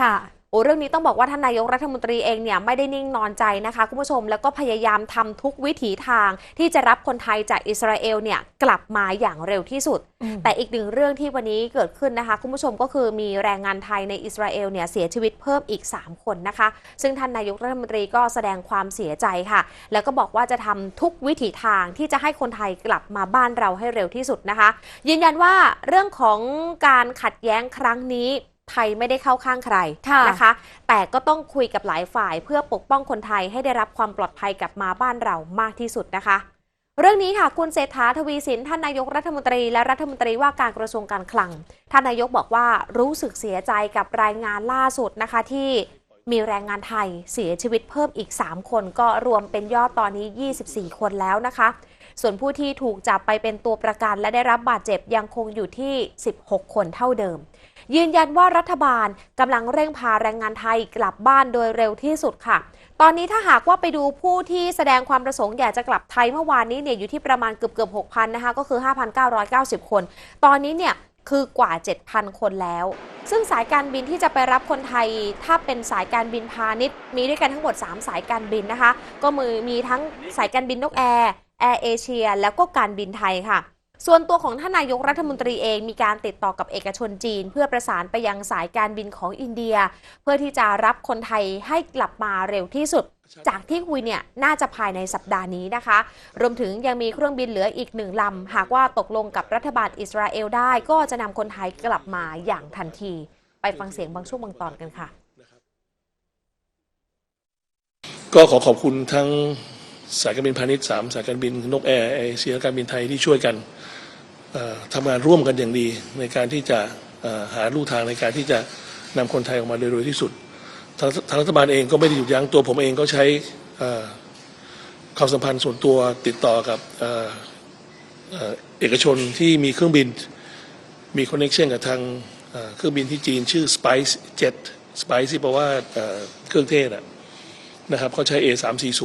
ค่ะโอ้เรื่องนี้ต้องบอกว่าท่านนายกรัฐมนตรีเองเนี่ยไม่ได้นิ่งนอนใจนะคะคุณผู้ชมแล้วก็พยายามทำทุกวิถีทาง ที่จะรับคนไทยจากอิสราเอลเนี่ยกลับมาอย่างเร็วที่สุดอืมแต่อีกหนึ่งเรื่องที่วันนี้เกิดขึ้นนะคะคุณผู้ชมก็คือมีแรงงานไทยในอิสราเอลเนี่ยเสียชีวิตเพิ่มอีก 3 คนนะคะ ซึ่งท่านนายกรัฐมนตรีก็แสดงความเสียใจค่ะ แล้วก็บอกว่าจะทำทุกวิถีทางที่จะให้คนไทยกลับมาบ้านเราให้เร็วที่สุดนะคะ ยืนยันว่าเรื่องของการขัดแย้งครั้งนี้ ไทยไม่ได้เข้าข้างใครค่ะนะคะ แต่ก็ต้องคุยกับหลายฝ่าย เพื่อปกป้องคนไทยให้ได้รับความปลอดภัยกลับมาบ้านเรามากที่สุดนะคะ เรื่องนี้ค่ะคุณเศรษฐาทวีสินท่านนายกรัฐมนตรีและรัฐมนตรีว่าการกระทรวงการคลัง ท่านนายกบอกว่ารู้สึกเสียใจกับรายงานล่าสุดนะคะที่มีแรงงานไทยเสียชีวิตเพิ่มอีก 3 คนก็รวมเป็นยอดตอนนี้ 24 คนแล้วนะคะ ส่วนผู้ที่ถูกจับไปเป็นตัวประกันและได้รับบาดเจ็บยังคงอยู่ที่ 16 คนเท่าเดิม ยืนยันว่ารัฐบาลกำลังเร่งพาแรงงานไทยกลับบ้านโดยเร็วที่สุดค่ะ ตอนนี้ถ้าหากว่าไปดูผู้ที่แสดงความประสงค์อยากจะกลับไทยเมื่อวานนี้เนี่ยอยู่ที่ประมาณเกือบเกือบ6,000นะคะก็คือ 5,990 คน ตอนนี้เนี่ยคือกว่า 7,000 คนแล้ว ซึ่งสายการบินที่จะไปรับคนไทย ถ้าเป็นสายการบินพาณิชย์ มีด้วยกันทั้งหมด 3 สายการบินนะคะ ก็มือมีทั้งสายการบินนกแอร์ แอร์เอเชียแล้วก็การบินไทยค่ะส่วนตัวของท่านนายกรัฐมนตรีเองมีการติดต่อกับเอกชนจีน เพื่อประสานไปยังสายการบินของอินเดีย เพื่อที่จะรับคนไทยให้กลับมาเร็วที่สุด จากที่คุยเนี่ยน่าจะภายในสัปดาห์นี้นะคะ รวมถึงยังมีเครื่องบินเหลืออีกหนึ่งลำ หากว่าตกลงกับรัฐบาลอิสราเอลได้ ก็จะนำคนไทยกลับมาอย่างทันที ไปฟังเสียงบางช่วงบางตอนกันค่ะ ก็ขอขอบคุณทั้ง สายการบินพาณิชย์สามสายการบินนกแอร์เอเชียและการบินไทยที่ช่วยกันเอ่อทำงานร่วมกันอย่างดีในการที่จะหาลู่ทางในการที่จะนำคนไทยออกมาโดยเร็วที่สุด ทางรัฐบาลเองก็ไม่ได้หยุดยั้งตัวผมเองก็ใช้เอ่อความสัมพันธ์ส่วนตัวติดต่อกับเอกชนที่มีเครื่องบินมีคอนเน t ชันกับทางเครื่องบินที่จีนชื่อ Spice Jet Spice ที่แปลว่าเอ่อเครื่องเทศนะครับเขาใช้ A340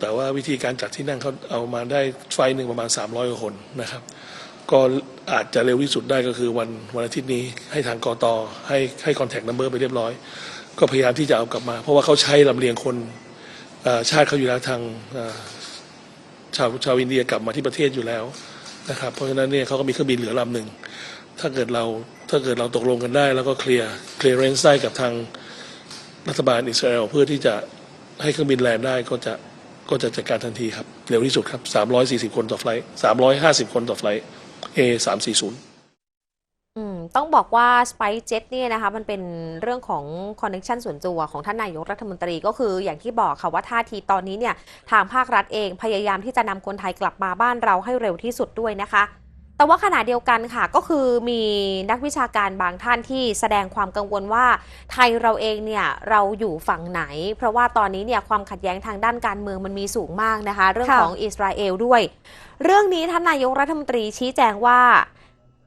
แต่ว่าวิธีการจัดที่นั่งเขาเอามาได้ไฟหนึ่งประมาณ 300 คนนะครับ ก็อาจจะเร็วที่สุดได้ก็คือวันวันอาทิตย์นี้ให้ทางกอตอให้ให้คอนแทคนัมเบอร์ไปเรียบร้อย ก็พยายามที่จะเอากลับมา เพราะว่าเขาใช้ลำเลียงคนชาติเขาอยู่แล้วทางชาวชาวอินเดียกลับมาที่ประเทศอยู่แล้วนะครับ เพราะฉะนั้นเนี่ยเขาก็มีเครื่องบินเหลือลำหนึ่งถ้าเกิดเราถ้าเกิดเราตกลงกันได้ แล้วก็เคลียร์เคลียร์เรนซ์ได้กับทางรัฐบาลอิสราเอลเพื่อที่จะให้เครื่องบินแลนด์ได้ก็จะ ก็จะจัดการทันทีครับ เร็วที่สุดครับ 340 คนต่อไฟล์350 คนต่อไฟล์ A340 ต้องบอกว่า Spice Jet เนี่ยนะคะมันเป็นเรื่องของคอนเน t ชันส่วนตัวของท่านนายกรัฐมนตรีก็คืออย่างที่บอกค่ะว่าท่าทีตอนนี้เนี่ยทางภาครัฐเองพยายามที่จะนำคนไทยกลับมาบ้านเราให้เร็วที่สุดด้วยนะคะ แต่ว่าขณะเดียวกันค่ะก็คือมีนักวิชาการบางท่านที่แสดงความกังวลว่า ไทยเราเองเนี่ยเราอยู่ฝั่งไหน เพราะว่าตอนนี้เนี่ยความขัดแย้งทางด้านการเมืองมันมีสูงมากนะคะ เรื่องค่ะของอิสราเอลด้วย เรื่องนี้ท่านนายกรัฐมนตรีชี้แจงว่า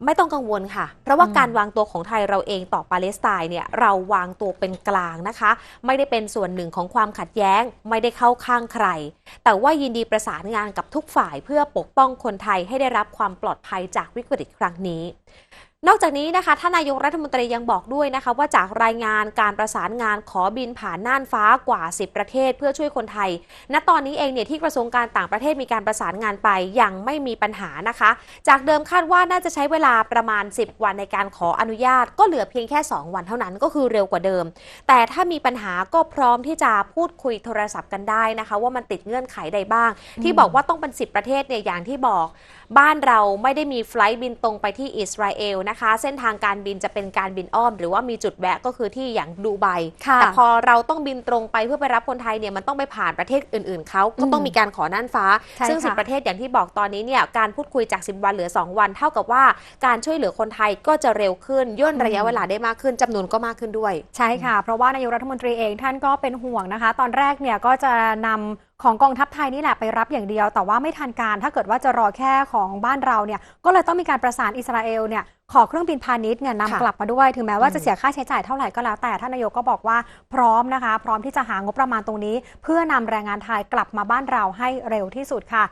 ไม่ต้องกังวลค่ะ เพราะว่าการวางตัวของไทยเราเองต่อปาเลสไตน์เนี่ยเราวางตัวเป็นกลางนะคะ ไม่ได้เป็นส่วนหนึ่งของความขัดแย้ง ไม่ได้เข้าข้างใคร แต่ว่ายินดีประสานงานกับทุกฝ่ายเพื่อปกป้องคนไทยให้ได้รับความปลอดภัยจากวิกฤตครั้งนี้ นอกจากนี้นะคะท่านนายกรัฐมนตรียังบอกด้วยนะคะ ว่าจากรายงานการประสานงานขอบินผ่านน่านฟ้ากว่า 10 ประเทศ เพื่อช่วยคนไทย ณตอนนี้เองเนี่ยที่กระทรวงการต่างประเทศมีการประสานงานไปยังไม่มีปัญหานะคะ จากเดิมคาดว่าน่าจะใช้เวลาประมาณ 10 วันในการขออนุญาต ก็เหลือเพียงแค่ 2 วันเท่านั้นก็คือเร็วกว่าเดิม แต่ถ้ามีปัญหาก็พร้อมที่จะพูดคุยโทรศัพท์กันได้นะคะ ว่ามันติดเงื่อนไขใดบ้าง ที่บอกว่าต้องเป็น 10 ประเทศเนี่ยอย่างที่บอก บ้านเราไม่ได้มีไฟล์บินตรงไปที่อิสราเอลนะคะ เส้นทางการบินจะเป็นการบินอ้อม หรือว่ามีจุดแวะก็คือที่อย่างดูไบค่ะแต่พอเราต้องบินตรงไปเพื่อไปรับคนไทยเนี่ยมันต้องไปผ่านประเทศอื่น ๆเขาก็ต้องอืมมีการขอน่านฟ้าใช่ซึ่งค่ะ10ประเทศอย่างที่บอกตอนนี้เนี่ยการพูดคุยจาก 10 วันเหลือ 2 วัน เท่ากับว่าการช่วยเหลือคนไทยก็จะเร็วขึ้นย่นระยะเวลาได้มากขึ้นจำนวนก็มากขึ้นด้วย ใช่ค่ะ เพราะว่านายกรัฐมนตรีเองท่านก็เป็นห่วงนะคะ ตอนแรกเนี่ยก็จะนำ ของกองทัพไทยนี่แหละไปรับอย่างเดียว แต่ว่าไม่ทันการถ้าเกิดว่าจะรอแค่ของบ้านเราเนี่ยก็เลยต้องมีการประสานอิสราเอลเนี่ยขอเครื่องบินพาณิชย์เนี่ยค่ะนำกลับมาด้วย ถึงแม้ว่าอืมจะเสียค่าใช้จ่ายเท่าไหร่ก็แล้ว แต่ท่านนายกก็บอกว่าพร้อมนะคะ พร้อมที่จะหางบประมาณตรงนี้ เพื่อนำแรงงานไทยกลับมาบ้านเราให้เร็วที่สุดค่ะ